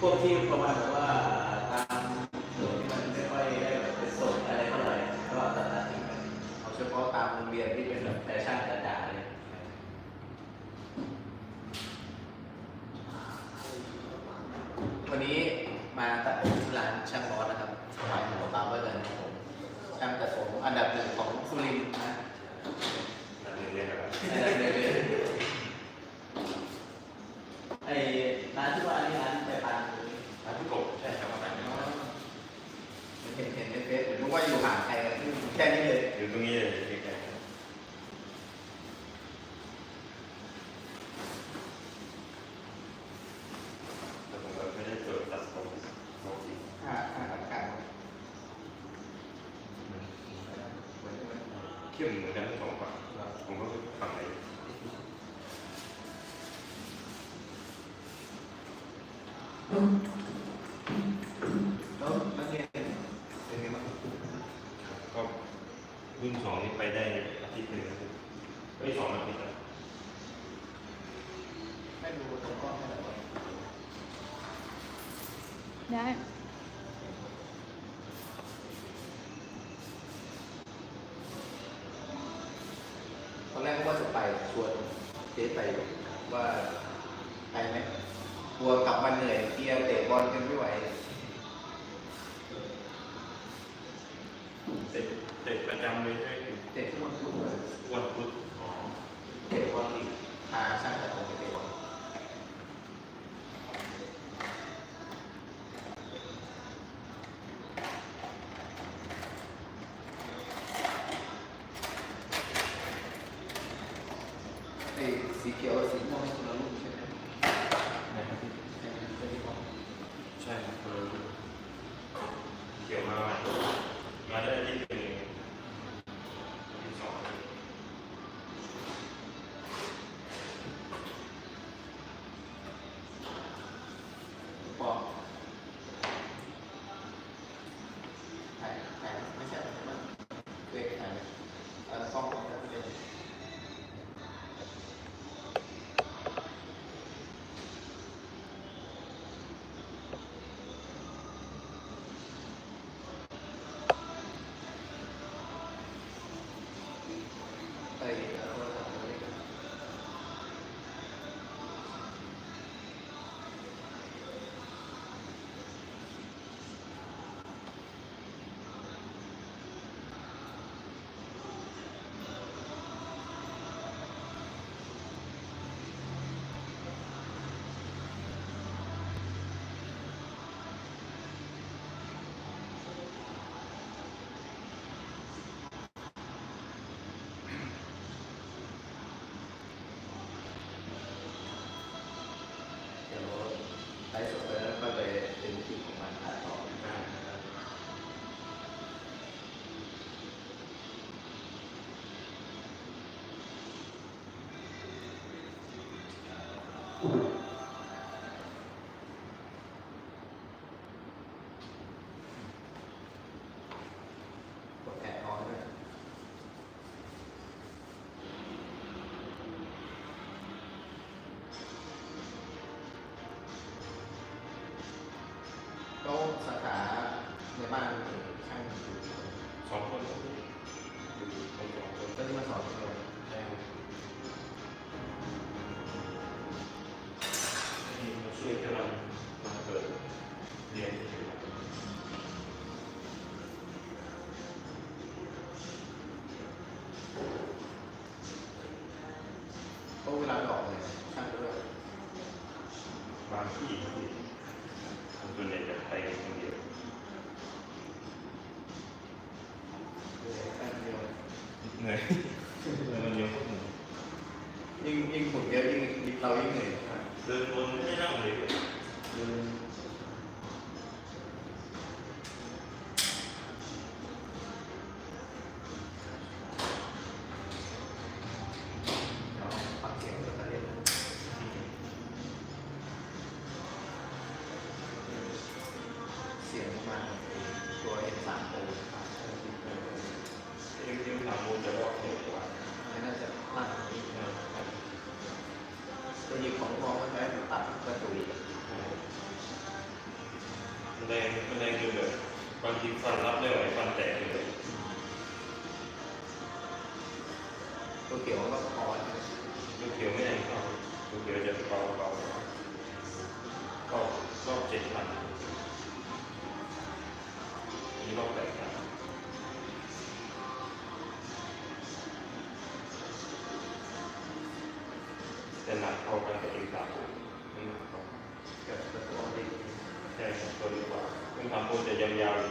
พวกที่ประมาณแบบว่า ข้มเหมือนกันทั้งสองฝั่งผมก็ฝั่งไหนรุ่นสองนี่ไปได้อาทิตย์หนึ่งไปสองอาทิตย์ล้วไม่ดูตัวกล้องได้ บ้านข้างสองคนอยู่คนสองคนก็ที่มาสอนคนเใช่ครับที่ช่วยกันมาเกิดเรียนอยู่ก็เวลาดอกเนี่ด้บางที่ที่ส่นใหญ่ บบบางทีฟันรับไม่ไหวฟันแตกเลยตัวเขียวก็พอลูกเขียวไม่แรงเข้าลูกเขียวจะเบาเบาก็รอบเจ็ดพันนี่รอบแปดพันแต่หนักพอกันกับอ็มสามไม่หนักพอกับประตูดีใช่ตัวดีกว่าซึ่งทำพูดจะยาวๆ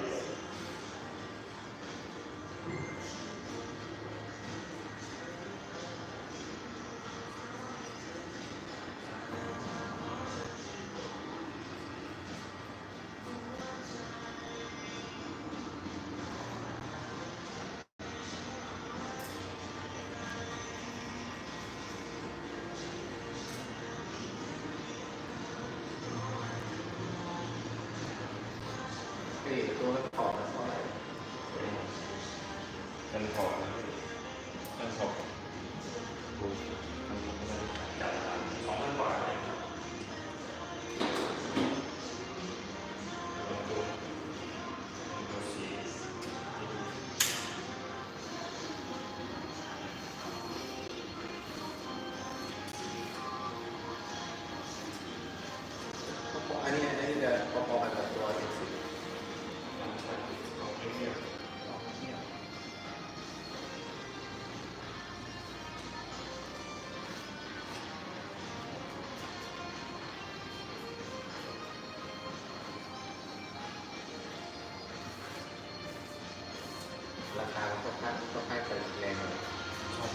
ภาค่อนข้างค่อนแรงหน่อยๆชอบ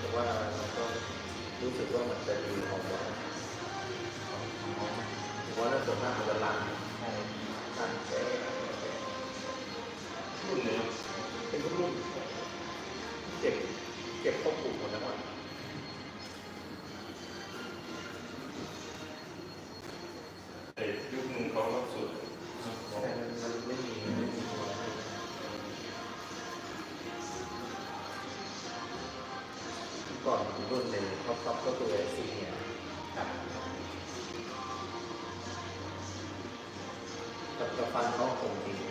แต่ว่าเราก็รู้สึกว่ามันจะดีของเราเพราะว่าถ้าส่วนมากมันจะลัง ฟันเขาคงดีแต่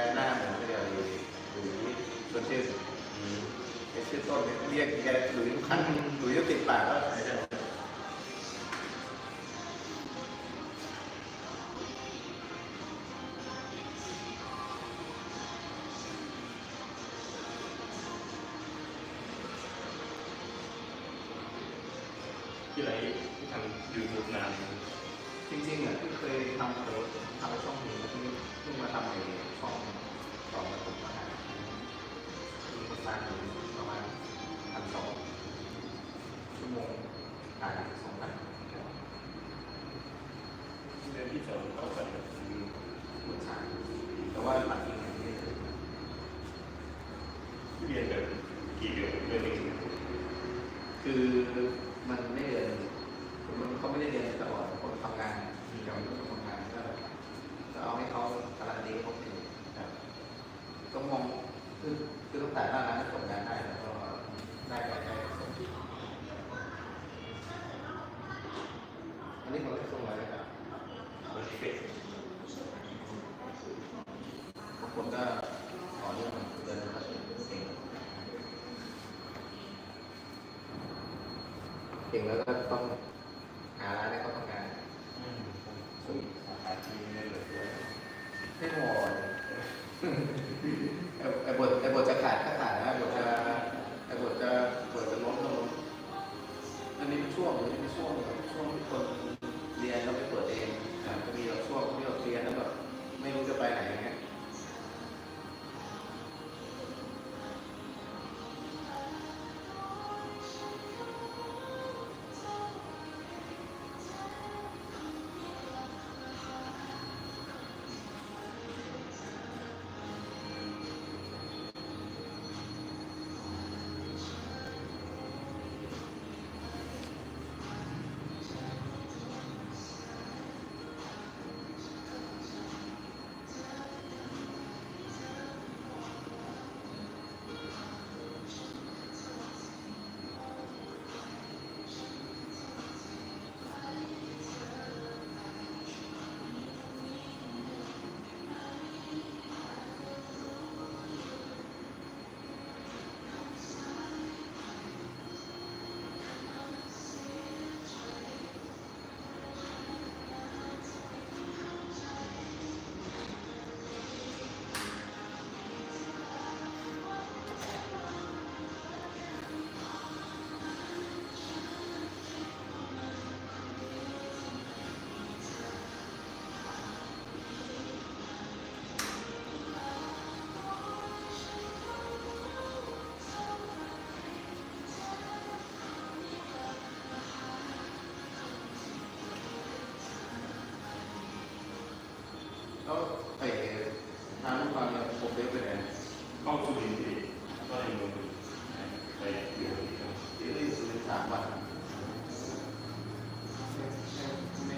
แกหน้าเหมือนเดียวอยู่อยู่ที่ชวนชื่ออืมแกชื่อต้นเรียกแกหลุยทุกครั้งหลุยจะติดปากแล้ว กี่เองคือมันไม่เรียนมันเขาไม่ได้เรียนตลอดคนทำงานมีกับคนทำงานก็จะเอาให้เขาการันตีเขาถึงก็มองคือคือตั้งแต่หน้านั้นก็ส่งงานได้แล้วก็ได้รายได้ส่งอันนี้ผมได้ส่งมาเลยครับ มันเป็ด บางคนก็ขอเรื่องเดินมาถึงเก่งเก่ง แล้วก็ต้อง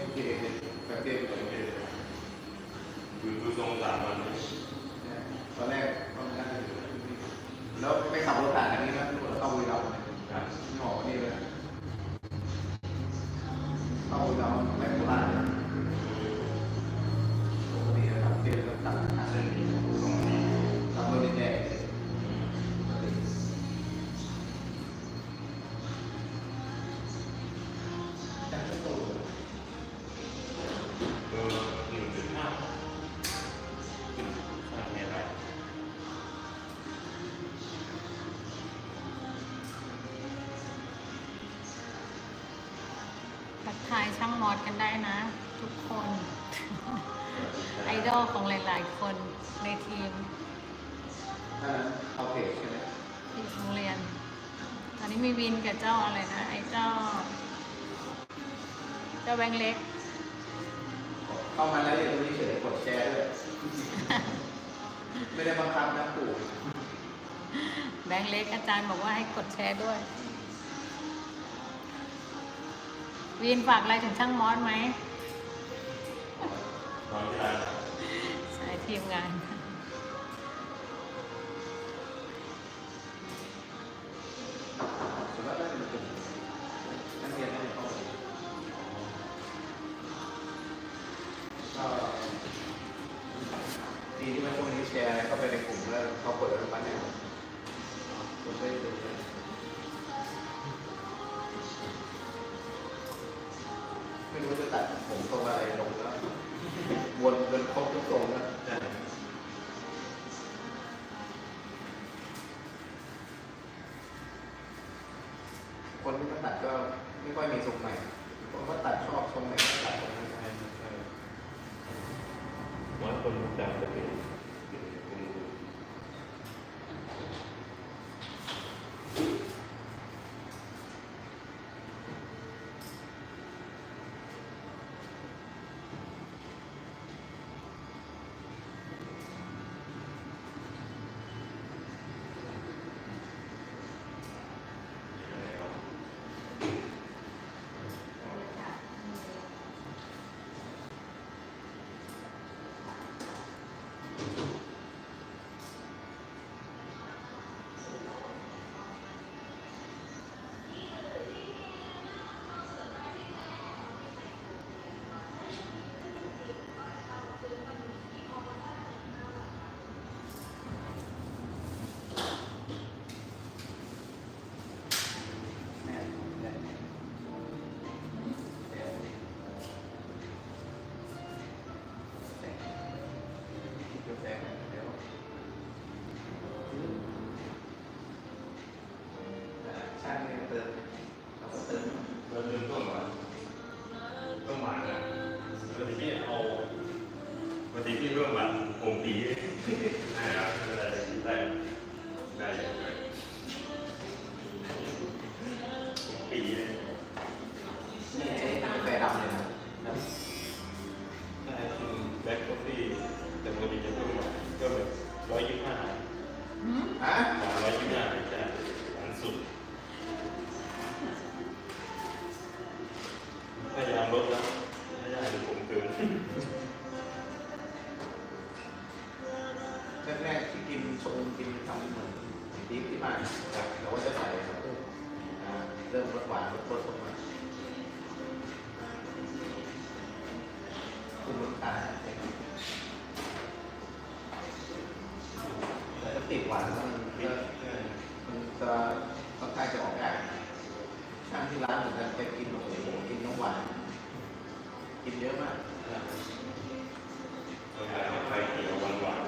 อเคเลยแบบเดิม ไปเทศอยู่ดูทรงสามวัน ทักทายช่างมอดกันได้นะ ทุกคน ไอดอลของหลาย ๆ คนในทีมถ้านั้นเอาเพจใช่ไหมที่โรงเรียน ตอนนี้มีวินกับเจ้าอะไรนะ ไอเจ้า เจ้าแบงค์เล็ก เข้ามาแล้วอย่าลืมเฉยๆกดแชร์ด้วย ไม่ได้บังคับนะปู่แบงค์เล็กอาจารย์บอกว่าให้กดแชร์ด้วย วินฝากอะไรถึงช่างมอสไหมตอนที่ร้านใช่ทีมงานส่วนมากก็จะเป็นกลุ่มนักเรียนนักเรียนเข้ามาก็ดีที่ว่าช่วงนี้แชร์เข้าไปในกลุ่มแล้วเขาเปิดแล้วปันเนี่ยผมได้ดูเลยไตัดผมตรงอะไรลงแล้ววนจนครบทุกทรงแล้วคนที่เขาตัดก็ไม่ค่อยมีทรงใหม่คนก็ตัดชอบทรงไหนก็ตัดทรงนั้นไปวัดคนจำจะเปลี่ยน ouvir. คุณลูกค้าแล้วติดหวานมันเยมันจะค่องกางจะออกยากช่างที่ร้านเหมือนกันไปกินโอ้โหกินน้ำหวาน กินเยอะมากร่างกายก็ไปเขียวหวานหวาน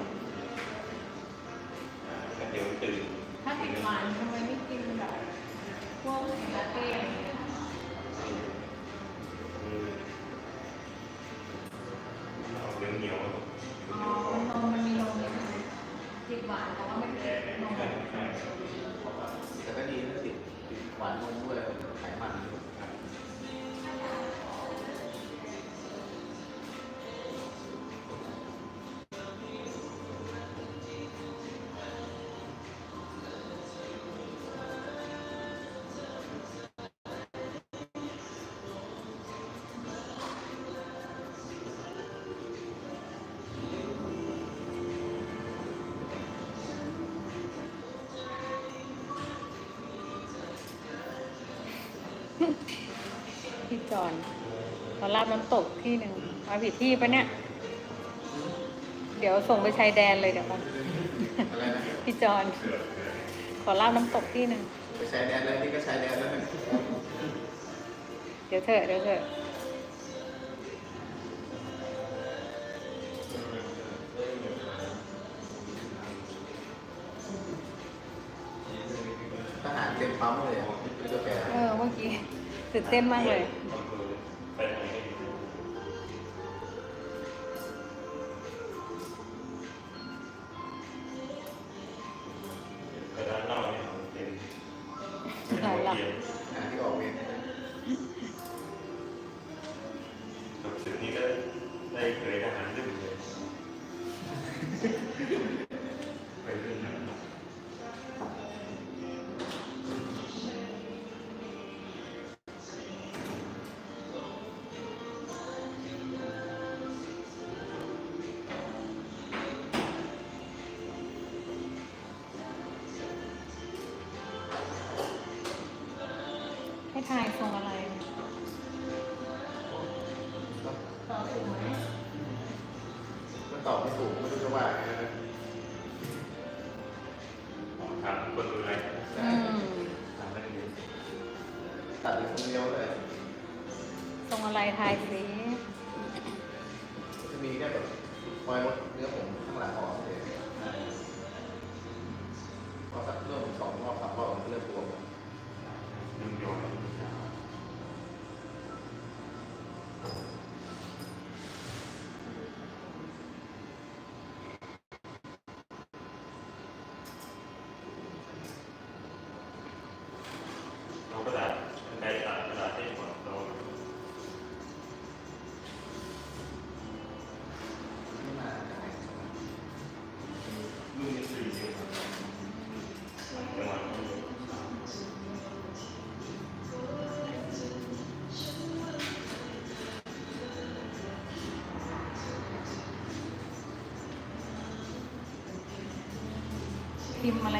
เดี๋ยวตื่นถ้าติดหวานใช่ไหม that one way. จรขอลาบน้ำตกที่หนึ่งมาผิดที่ปะเนี่ย เดี๋ยวส่งไปชายแดนเลยเดี๋ยวก่นะพี่จอนขอลาบน้ำตกที่หนึ่งไปชายแดนแล้วนี่ก็ชายแดนแล้วเดี๋ยวเถอะเดี๋ยวเถอะทหารเต็มปั๊มเลยอะดูกาเออเมื่อกี้ตื่นเต้นมากเลย มันตอบไม่ถูกไม่รู้จะว่าไงนะถามคนดูแลอืมถามได้ตัดไปคนเดียวเลย ทรงอะไรทายสิ ติมอะไร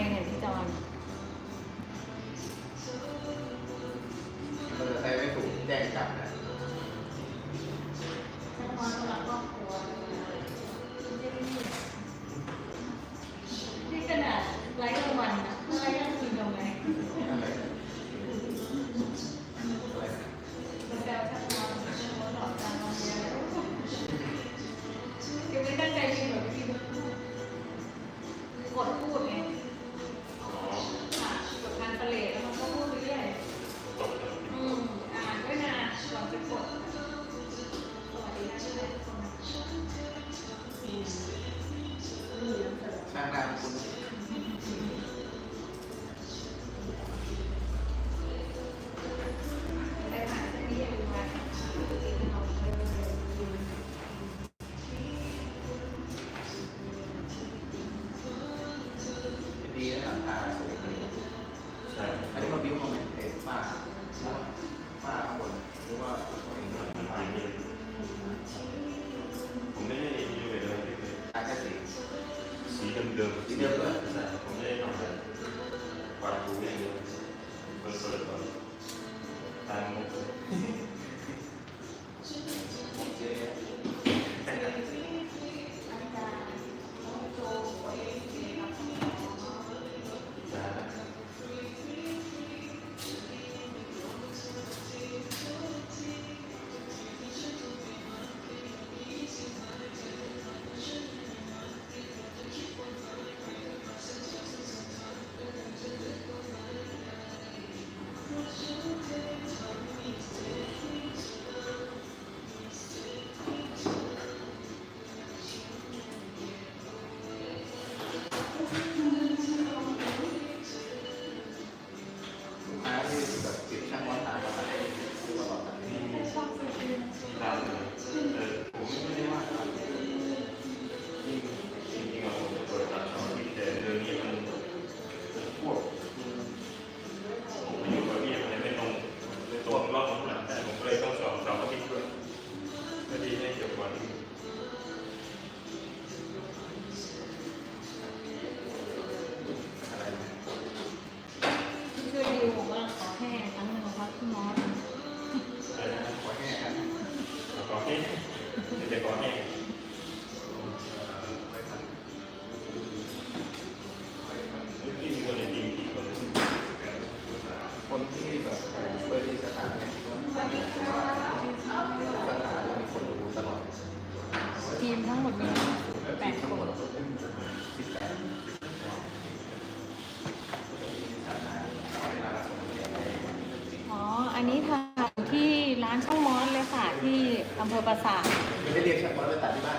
อำเภอประสาทไม่ได้เรียกฉพางบอลไปตัดที่บ้าน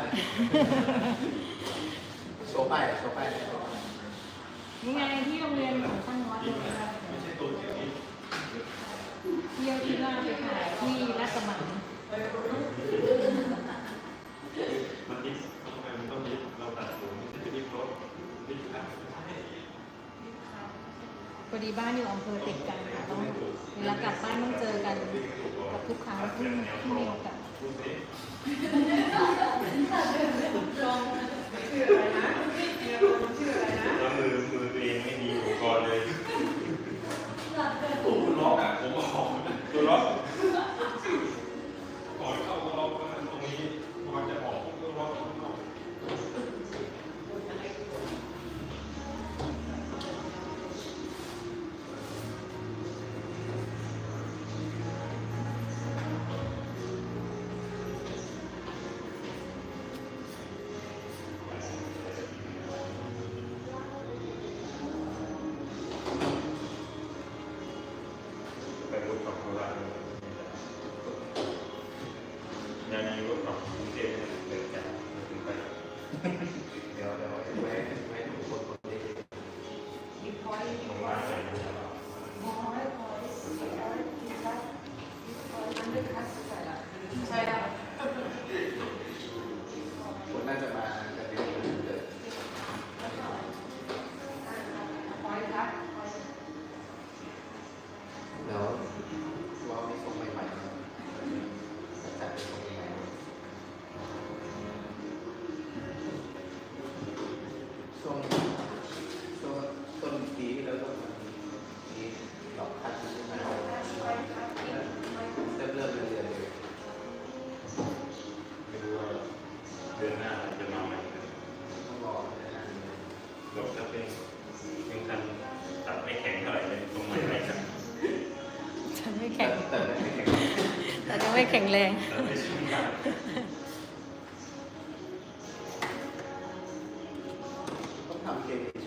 โซไปโซไปยังไงที่โรงเรียนของช่างมอดเลยนะเที่ยวที่บ้านไปขายที่รัศมังาช่ดิรถพอดีบ้านอยู่อำเภอติดกันค่ะต้องเวลากลับบ้านต้องเจอกันกับทุกครั้งที่ที่มีโอกาส 对。ข็งแรง ต้องทำเก